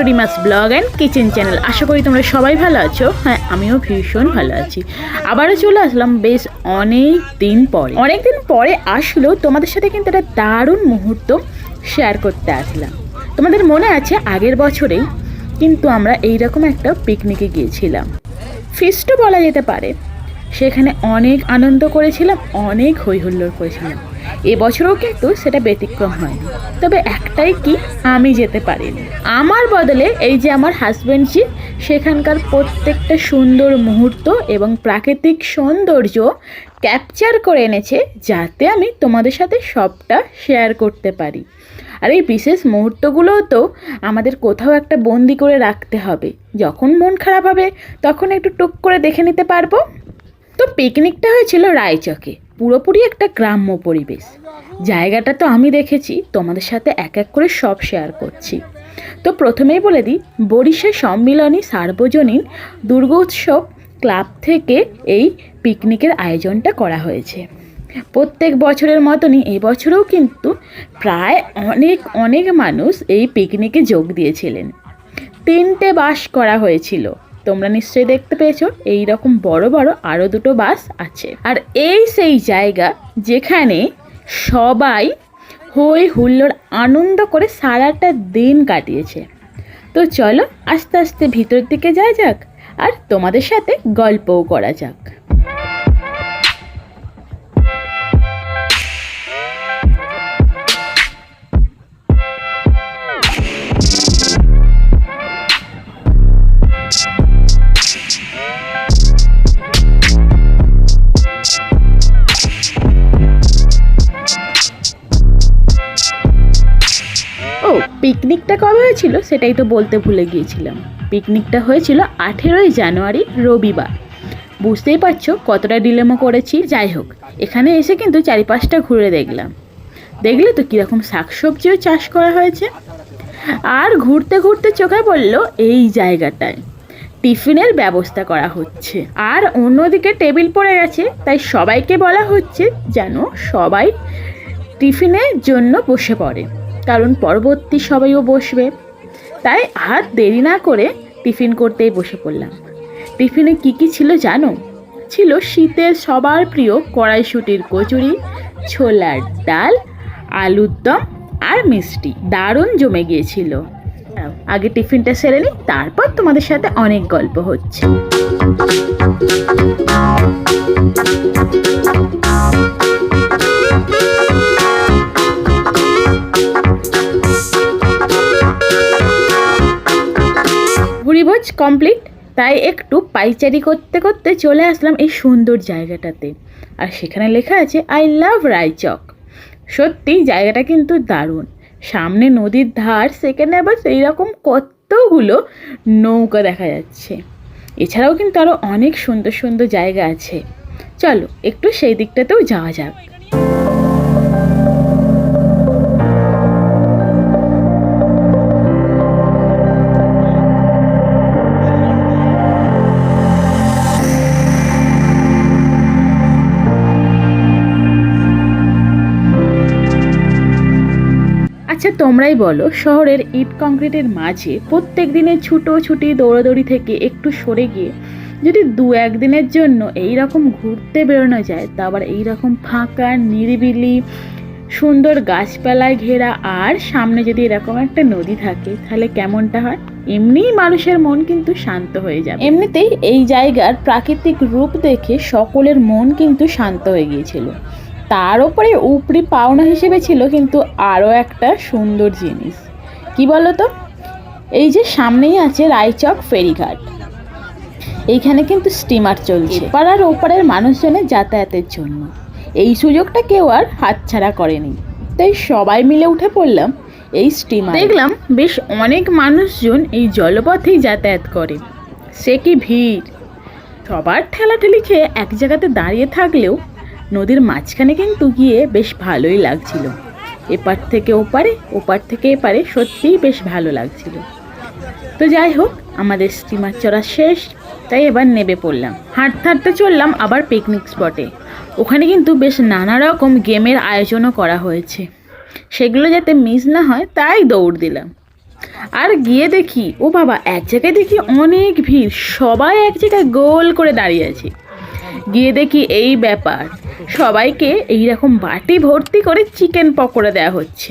To Rima's blog and kitchen channel. আশা করি তোমরা সবাই ভালো আছো। হ্যাঁ আমিও ভীষণ ভালো আছি। আবারও চলে আসলাম বেশ অনেক দিন পরে। অনেক দিন পরে আসলেও তোমাদের সাথে কিন্তু একটা দারুণ মুহূর্ত শেয়ার করতে আসলাম। তোমাদের মনে আছে আগের বছরেই কিন্তু আমরা এইরকম একটা পিকনিকে গিয়েছিলাম। ফিস্টও বলা যেতে পারে। সেখানে অনেক আনন্দ করেছিলাম, অনেক হই হুল্লোড় করেছিলাম। এবছরও কিন্তু সেটা ব্যতিক্রম হয়নি। তবে একটাই কি, আমি যেতে পারিনি। আমার বদলে এই যে আমার হাজব্যান্ডজি সেখানকার প্রত্যেকটা সুন্দর মুহূর্ত এবং প্রাকৃতিক সৌন্দর্য ক্যাপচার করে এনেছে যাতে আমি তোমাদের সাথে সবটা শেয়ার করতে পারি। আর এই বিশেষ মুহূর্তগুলোও তো আমাদের কোথাও একটা বন্দি করে রাখতে হবে। যখন মন খারাপ হবে, তখন একটু টুক করে দেখে নিতে পারব। তো পিকনিকটা হয়েছিল রায়চকে। পুরোপুরি একটা গ্রাম্য পরিবেশ। জায়গাটা তো আমি দেখেছি, তোমাদের সাথে এক এক করে সব শেয়ার করছি। তো প্রথমেই বলে দিই বরিশা সম্মিলনী সার্বজনীন দুর্গোৎসব ক্লাব থেকে এই পিকনিকের আয়োজনটা করা হয়েছে। প্রত্যেক বছরের মতনই এই বছরেও কিন্তু প্রায় অনেক অনেক মানুষ এই পিকনিকে যোগ দিয়েছিলেন। তিনটে বাস করা হয়েছিল। তোমরা নিশ্চয়ই দেখতে পেয়েছ এই রকম বড় বড় আরও দুটো বাস আছে। আর এই সেই জায়গা যেখানে সবাই হই হুল্লোড় আনন্দ করে সারাটা দিন কাটিয়েছে। তো চলো আস্তে আস্তে ভিতর দিকে যাওয়া যাক, আর তোমাদের সাথে গল্পও করা যাক। পিকনিকটা কবে হয়েছিল সেটাই তো বলতে ভুলে গিয়েছিলাম। পিকনিকটা হয়েছিল আঠেরোই জানুয়ারি, রবিবার। বুঝতেই পারছ কতটা ডিলেমো করেছি। যাই হোক, এখানে এসে কিন্তু চারিপাশটা ঘুরে দেখলাম। দেখলে তো কীরকম শাকসবজিও চাষ করা হয়েছে। আর ঘুরতে ঘুরতে চোখে পড়ল এই জায়গাটায়। টিফিনের ব্যবস্থা করা হচ্ছে। আর অন্যদিকে টেবিল পড়ে গেছে, তাই সবাইকে বলা হচ্ছে যেন সবাই টিফিনের জন্য বসে পড়ে। কারণ পরবর্তী সবাইও বসবে। তাই আর দেরি না করে টিফিন করতেই বসে পড়লাম। টিফিনে কি কি ছিল জানো? ছিল শীতের সবার প্রিয় কড়াইশুটির কচুরি, ছোলার ডাল, আলুর দম আর মিষ্টি। দারুণ জমে গিয়েছিল। আগে টিফিনটা সেরে নিই, তারপর তোমাদের সাথে অনেক গল্প হচ্ছে। কমপ্লিট তাই একটু পাইচারি করতে করতে চলে আসলাম এই সুন্দর জায়গাটাতে। আর সেখানে লেখা আছে আই লাভ রায়চক সত্যি, জায়গাটা কিন্তু দারুণ। সামনে নদীর ধার, সেখানে আবার সেই রকম কতগুলো নৌকা দেখা যাচ্ছে। এছাড়াও কিন্তু আরও অনেক সুন্দর সুন্দর জায়গা আছে। চলো, একটু সেই দিকটাতেও যাওয়া যাক। তোমরাই বলো, শহরের ইট কংক্রিটের মাঝে প্রত্যেক দিনের ছুটো ছুটি দৌড়াদৌড়ি থেকে একটু সরে গিয়ে যদি দু একদিনের জন্য এই রকম ঘুরতে বেরোনো যায়, তা আবার এই রকম ফাঁকা, নিরিবিলি, সুন্দর গাছপালায় ঘেরা আর সামনে যদি এরকম একটা নদী থাকে, তাহলে কেমনটা হয়? এমনিই মানুষের মন কিন্তু শান্ত হয়ে যাবে। এমনিতেই এই জায়গার প্রাকৃতিক রূপ দেখে সকলের মন কিন্তু শান্ত হয়ে গিয়েছিল। তার উপরে উপরি পাওনা হিসেবে ছিল কিন্তু আরও একটা সুন্দর জিনিস। কি বলো তো এই যে সামনেই আছে রায়চক ফেরিঘাট। এইখানে কিন্তু স্টিমার চলছে। পাড়ার ওপারের মানুষজনের যাতায়াতের জন্য। এই সুযোগটা কেউ আর হাতছাড়া করেনি। তাই সবাই মিলে উঠে পড়লাম এই স্টিমার দেখলাম বেশ অনেক মানুষজন এই জলপথেই যাতায়াত করে। সে কি ভিড়? সবার ঠেলাঠেলি খেয়ে এক জায়গাতে দাঁড়িয়ে থাকলেও নদীর মাঝখানে কিন্তু গিয়ে বেশ ভালোই লাগছিল। এপার থেকে ওপারে, ওপার থেকে এপারে সত্যিই বেশ ভালো লাগছিল। তো যাই হোক, আমাদের স্টিমার চড়া শেষ, তাই এবার নেবে পড়লাম। হাঁটতে হাঁটতে চললাম আবার পিকনিক স্পটে ওখানে কিন্তু বেশ নানা রকম গেমের আয়োজনও করা হয়েছে। সেগুলো যাতে মিস না হয়, তাই দৌড় দিলাম। আর গিয়ে দেখি, ও বাবা, এক জায়গায় দেখি অনেক ভিড়। সবাই এক জায়গায় গোল করে দাঁড়িয়ে আছে। গিয়ে দেখি এই ব্যাপার। সবাইকে এইরকম বাটি ভর্তি করে চিকেন পকোড়া দেওয়া হচ্ছে।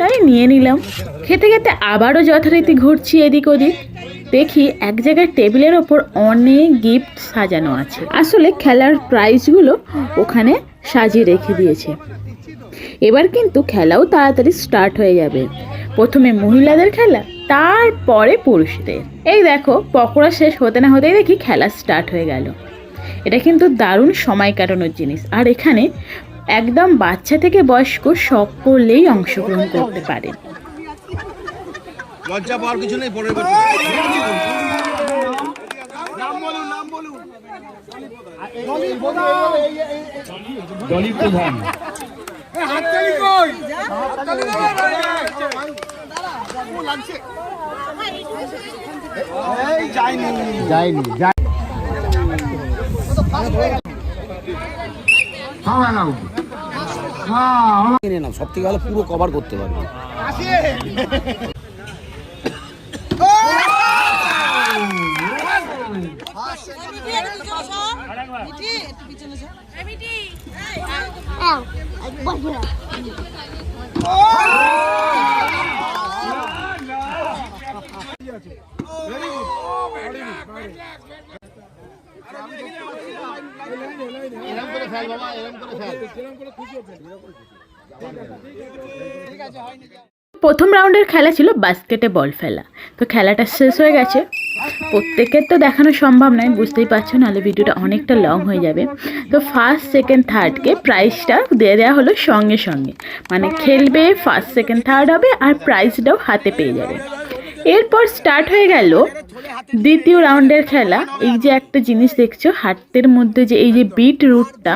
তাই নিয়ে নিলাম। খেতে খেতে আবারও যথারীতি ঘুরছি এদিক ওদিক। দেখি এক জায়গায় টেবিলের ওপর অনেক গিফট সাজানো আছে। আসলে খেলার প্রাইজগুলো ওখানে সাজিয়ে রেখে দিয়েছে। এবার কিন্তু খেলাও তাড়াতাড়ি স্টার্ট হয়ে যাবে। প্রথমে মহিলাদের খেলা তারপরে পুরুষদের। এই দেখো পকোড়া শেষ হতে না হতেই দেখি খেলা স্টার্ট হয়ে গেল। এটা কিন্তু দারুণ সময় কাটানোর জিনিস। আর এখানে একদম বাচ্চা থেকে বয়স্ক সকলেই অংশগ্রহণ করতে পারে। লজ্জা পাওয়ার কিছু নেই পরের বার প্রধান যায়নি যাই কিনে নাও সব থেকে ভালো পুরো কভার করতে পারবে প্রথম রাউন্ডের খেলা ছিল বাস্কেটে বল ফেলা। তো খেলাটা শেষ হয়ে গেছে। প্রত্যেকের তো দেখানো সম্ভব নয়, বুঝতেই পারছ, নাহলে ভিডিওটা অনেকটা লং হয়ে যাবে। তো ফার্স্ট সেকেন্ড থার্ডকে প্রাইজটা দিয়ে দেওয়া হলো সঙ্গে সঙ্গে। মানে খেলবে ফার্স্ট সেকেন্ড থার্ড হবে, আর প্রাইজটাও হাতে পেয়ে যাবে। এরপর স্টার্ট হয়ে গেল দ্বিতীয় রাউন্ডের খেলা। এই যে একটা জিনিস দেখছ হাতের মধ্যে যে এই যে বিট রুটটা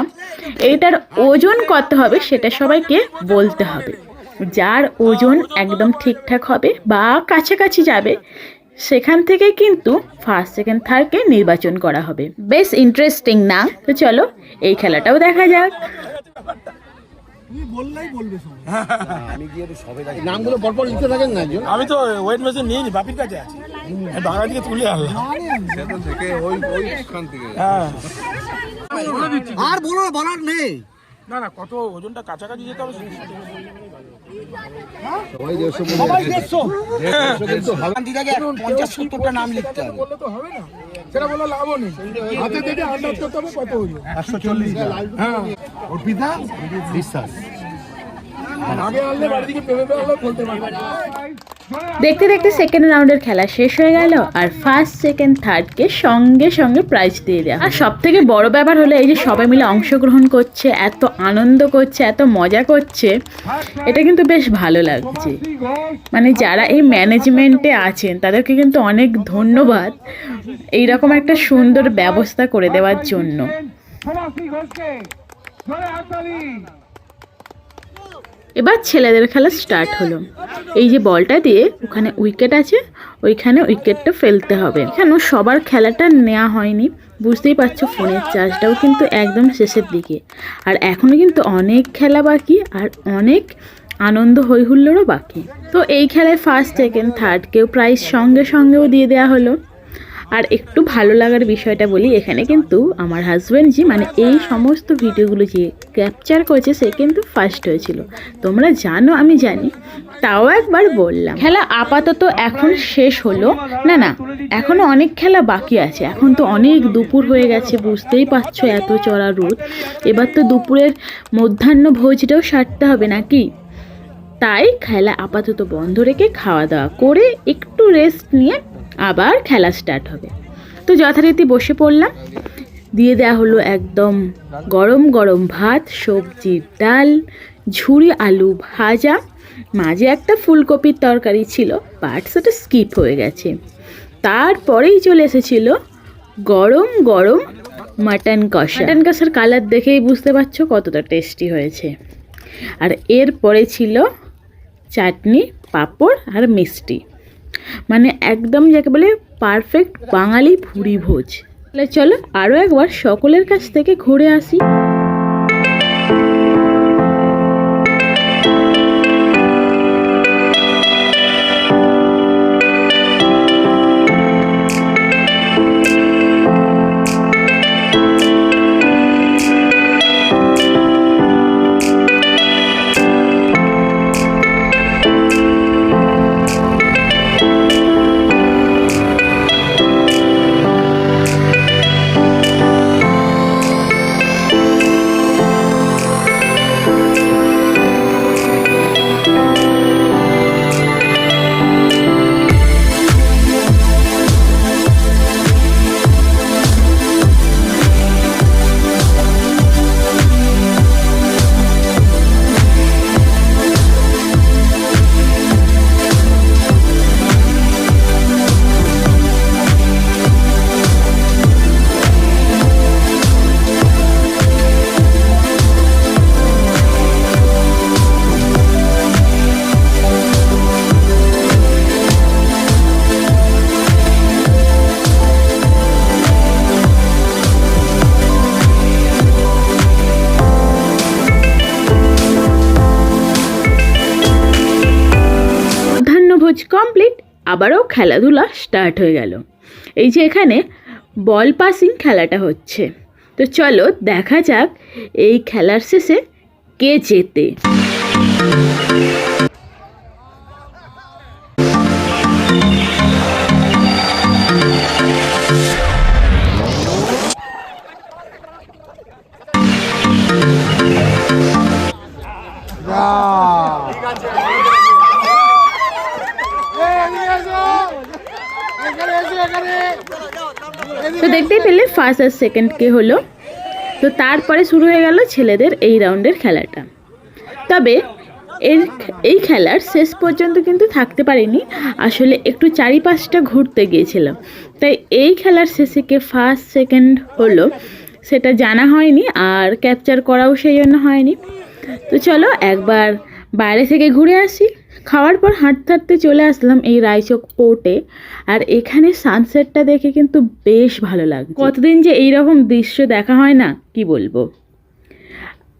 এইটার ওজন কত হবে সেটা সবাইকে বলতে হবে। যার ওজন একদম ঠিকঠাক হবে বা কাছাকাছি যাবে সেখান থেকে কিন্তু ফার্স্ট সেকেন্ড থার্ডকে নির্বাচন করা হবে। বেশ ইন্টারেস্টিং না? তো চলো এই খেলাটাও দেখা যাক। নামগুলো পরপর লিখতে থাকেন না একজন? আমি তো ওয়েট মেশিন নিয়ে নি বাপির কাছে আছে। বাংলা দিকে তুলে আনলাম। হ্যাঁ। আর বলো না বলার নেই। না না কত ওজনটা কাছাকাছি যেতে হবে সবাই দেড়শো সবাই দেড়শো। দিদাকে পঞ্চাশ সত্তরটা নাম লিখতে হবে। বললে তো হবে না। সেটা বলে লাভও নেই। হাতে দেখে আন্দাজ করতে হবে কত ওজন একশো চল্লিশ হ্যাঁ। অর্পিতা বিশ্বাস। আগে আনলে বাড়ি থেকে পেবে আনলে বলতে পারবে। দেখতে দেখতে সেকেন্ড রাউন্ডের খেলা শেষ হয়ে গেল আর ফার্স্ট সেকেন্ড থার্ডকে সঙ্গে সঙ্গে প্রাইজ দিয়ে দেওয়া আর সব থেকে বড় ব্যাপার হলো এই যে সবাই মিলে অংশগ্রহণ করছে, এত আনন্দ করছে, এত মজা করছে, এটা কিন্তু বেশ ভালো লাগছে। মানে যারা এই ম্যানেজমেন্টে আছেন, তাদেরকে কিন্তু অনেক ধন্যবাদ এইরকম একটা সুন্দর ব্যবস্থা করে দেওয়ার জন্য। এবার ছেলেদের খেলা স্টার্ট হলো। এই যে বলটা দিয়ে ওখানে উইকেট আছে, ওইখানে উইকেটটা ফেলতে হবে। এখানেও সবার খেলাটা নেওয়া হয়নি। বুঝতেই পারছ, ফোনের চার্জটাও কিন্তু একদম শেষের দিকে। আর এখনও কিন্তু অনেক খেলা বাকি আর অনেক আনন্দ হৈহুল্লোড়ও বাকি। তো এই খেলায় ফার্স্ট সেকেন্ড থার্ড কেউ প্রাইজ সঙ্গে সঙ্গেও দিয়ে দেওয়া হলো। আর একটু ভালো লাগার বিষয়টা বলি, এখানে কিন্তু আমার হাজব্যান্ড জি মানে এই সমস্ত ভিডিওগুলো যে ক্যাপচার করেছে, সে কিন্তু ফার্স্ট হয়েছিল। তোমরা জানো, আমি জানি। তাও একবার বললাম। খেলা আপাতত এখন শেষ হলো। না না, এখনও অনেক খেলা বাকি আছে। এখন তো অনেক দুপুর হয়ে গেছে, বুঝতেই পারছ এত চড়া রোদ। এবার তো দুপুরের মধ্যাহ্ন ভোজটাও সারতে হবে নাকি? তাই খেলা আপাতত বন্ধ রেখে খাওয়া দাওয়া করে একটু রেস্ট নিয়ে আবার খেলা স্টার্ট হবে। তো যথারীতি বসে পড়লাম। দিয়ে দেওয়া হলো একদম গরম গরম ভাত সবজির ডাল ঝুড়ি আলু ভাজা। মাঝে একটা ফুলকপির তরকারি ছিল বাট সেটা স্কিপ হয়ে গেছে। তারপরেই চলে এসেছিল গরম গরম মাটন কষা। মাটন কষার কালার দেখেই বুঝতে পারছ কতটা টেস্টি হয়েছে। আর এরপরে ছিল চাটনি, পাঁপড় আর মিষ্টি। মানে একদম যাকে বলে পারফেক্ট বাঙালি ভুরি ভোজ। তাহলে চলো আরও একবার সকলের কাছ থেকে ঘুরে আসি। আবারও খেলাধুলা স্টার্ট হয়ে গেল। এই যে এখানে বল পাসিং খেলাটা হচ্ছে। তো চলো দেখা যাক এই খেলার শেষে কে জেতে। ফার্স্ট আর সেকেন্ড কে হলো? তো তারপরে শুরু হয়ে গেল ছেলেদের এই রাউন্ডের খেলাটা। তবে এর এই খেলার শেষ পর্যন্ত কিন্তু থাকতে পারিনি। আসলে একটু চারিপাশটা ঘুরতে গিয়েছিলাম। তাই এই খেলার শেষে কে ফার্স্ট সেকেন্ড হলো, সেটা জানা হয়নি আর ক্যাপচার করাও সেই জন্য হয়নি। তো চলো একবার বাইরে থেকে ঘুরে আসি। খাওয়ার পর হাঁটতে হাঁটতে চলে আসলাম এই রায়চক পোর্টে। আর এখানে সানসেটটা দেখে কিন্তু বেশ ভালো লাগছে। কতদিন যে এইরকম দৃশ্য দেখা হয় না, কি বলব?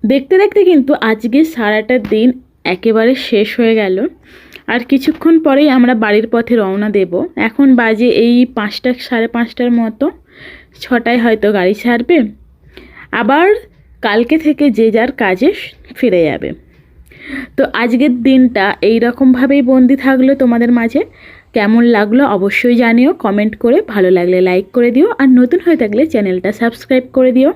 দেখতে দেখতে কিন্তু আজকে সারাটা দিন একেবারে শেষ হয়ে গেল। আর কিছুক্ষণ পরেই আমরা বাড়ির পথে রওনা দেব। এখন বাজে এই পাঁচটা, সাড়ে পাঁচটার মতো। ছটায় হয়তো গাড়ি ছাড়বে। আবার কালকে থেকে যে যার কাজে ফিরে যাবে। তো আজকের দিনটা এই রকমভাবেই বন্দি থাকল তোমাদের মাঝে। কেমন লাগল অবশ্যই জানিও কমেন্ট করে। ভালো লাগলে লাইক করে দিও, আর নতুন হয়ে থাকলে চ্যানেলটা সাবস্ক্রাইব করে দিও।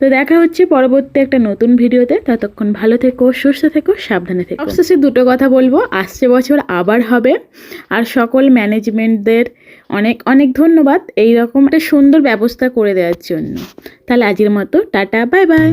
তো দেখা হচ্ছে পরবর্তী একটা নতুন ভিডিওতে। ততক্ষণ ভালো থেকো, সুস্থ থেকো, সাবধানে থেকো। অবশেষে দুটো কথা বলব, আসছে বছর আবার হবে। আর সকল ম্যানেজমেন্টদের অনেক অনেক ধন্যবাদ এই রকম একটা সুন্দর ব্যবস্থা করে দেওয়ার জন্য। তাহলে আজকের মতো, টাটা বাই বাই